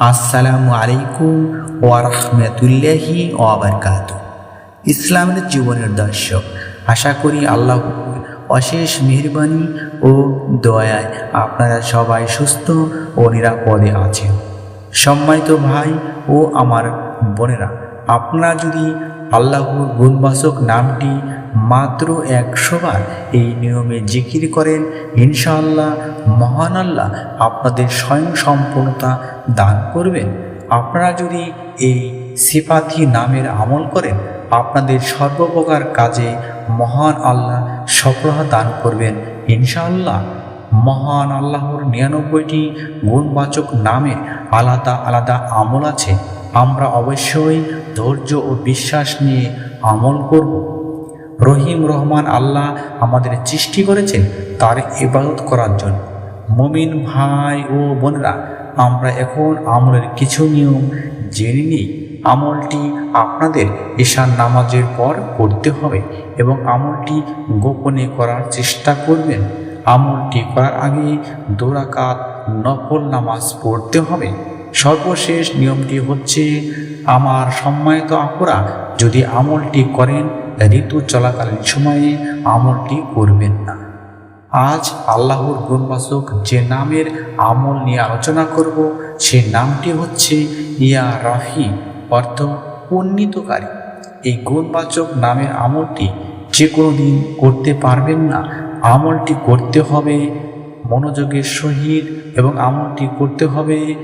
আসসালামু আলাইকুম ওয়া রাহমাতুল্লাহি ওয়া বারাকাতুহু। ইসলামের জীবনের দর্শক, আশা করি আল্লাহ অশেষ মেহরবানি ও দয়ায় আপনারা সবাই সুস্থ ও নিরাপদে আছেন। সম্মানিত ভাই ও আমার বোনেরা, আপনারা যদি আল্লাহর গুণবাচক নামটি মাত্র একশোবার এই নিয়মে জিকির করেন। ইনশাআল্লাহ, মহান আল্লাহ আপনাদের স্বয়ং সম্পূর্ণতা দান করবেন। আপনারা যদি এই সিফাতি নামের আমল করেন, আপনাদের সর্বপ্রকার কাজে মহান আল্লাহ সফলতা দান করবেন। ইনশাআল্লাহ, মহান আল্লাহর নিরানব্বইটি গুণবাচক নামে আলাদা আলাদা আমল আছে। আমরা অবশ্যই ধৈর্য ও বিশ্বাস নিয়ে আমল করব। রহিম রহমান আল্লাহ আমাদের সৃষ্টি করেছেন তার ইবাদত করার জন্য। মমিন ভাই ও বোনেরা, আমরা এখন আমলের কিছু নিয়ম জেনে নিই। আমলটি আপনাদের ঈশান নামাজের পর করতে হবে এবং আমলটি গোপনে করার চেষ্টা করবেন। আমলটি করার আগে দোরাকাত নফল নামাজ পড়তে হবে। সর্বশেষ নিয়মটি হচ্ছে, আমার সম্মানিত আপুরা, যদি আমলটি করেন ঋতু চলাকালীন সময়ে আমলটি করবেন না। আজ আল্লাহর গুণবাচক যে নামের আমল নিয়ে আলোচনা করব, সে নামটি হচ্ছে ইয়া রাফি অর্থ উন্নীতকারী। এই গুণবাচক নামের আমলটি যে কোনো দিন করতে পারবেন না, আমলটি করতে হবে মনোযোগের সহিত এবং আমলটি করতে হবে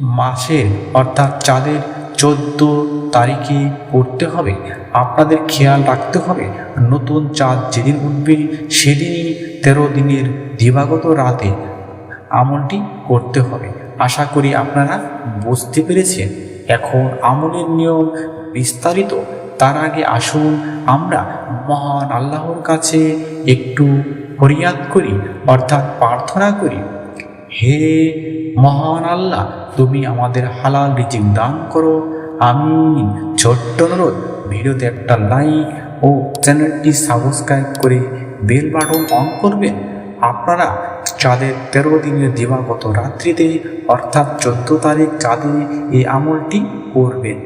মাসের, অর্থাৎ চাঁদের চোদ্দ তারিখে করতে হবে। আপনাদের খেয়াল রাখতে হবে, নতুন চাঁদ যেদিন উঠবে, সেদিনই তেরো দিনের দিবাগত রাতে আমলটি করতে হবে। আশা করি আপনারা বুঝতে পেরেছেন। এখন আমলের নিয়ম বিস্তারিত। তার আগে আসুন, আমরা মহান আল্লাহর কাছে একটু ফরিয়াদ করি, অর্থাৎ প্রার্থনা করি। হে মহান আল্লাহ, তুমি আমাদের হালাল রিজিক দান করো। আমিন। ছোট্ট অনুরোধ, ভিডিওতে একটা লাইক ও চ্যানেলটি সাবস্ক্রাইব করে বেল বাটন অন করবেন। আপনারা চাঁদের তেরো দিনের দিবাগত রাত্রিতে, অর্থাৎ চোদ্দ তারিখ চাঁদে এই আমলটি করবেন।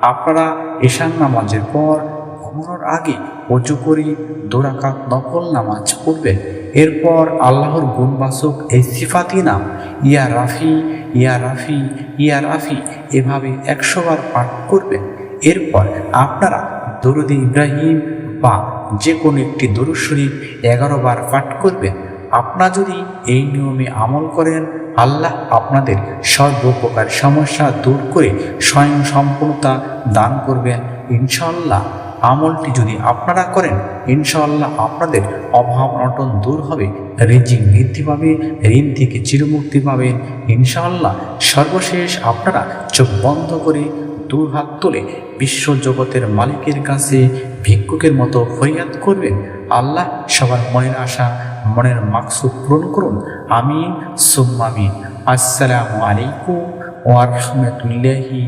আপনারা ঈশান নামাজের পর ঘুমানোর আগে অজু করে দোরাকাত নকল নামাজ পড়বেন। এরপর আল্লাহর গুণবাসক এই সিফাতি নাম, ইয়া রাফি ইয়া রাফি ইয়া রাফি, এভাবে একশোবার পাঠ করবেন। এরপর আপনারা দরুদ ইব্রাহিম বা যে কোনো একটি দরুদ শরীফ এগারো বার পাঠ করবেন। আপনারা যদি এই নিয়মে আমল করেন, আল্লাহ আপনাদের সর্বপ্রকার সমস্যা দূর করে স্বয়ং সম্পূর্ণতা দান করবেন। ইনশাল্লাহ আমলটি যদি আপনারা করেন, ইনশাআল্লাহ আপনাদের অভাব অনটন দূর হবে রেজিং বৃদ্ধি পাবে, ঋণ থেকে চিরমুক্তি পাবেন ইনশাআল্লাহ সর্বশেষ আপনারা চোখ বন্ধ করে দূর হাত তুলে বিশ্ব জগতের মালিকের কাছে ভিক্ষুকের মতো ফরিয়াদ করবেন। আল্লাহ সবার মনের আশা, মনের মাকসুদ পূরণ করুন। আমিন সুম্মামিন আসসালামু আলাইকুম ওয়া রাহমাতুল্লাহি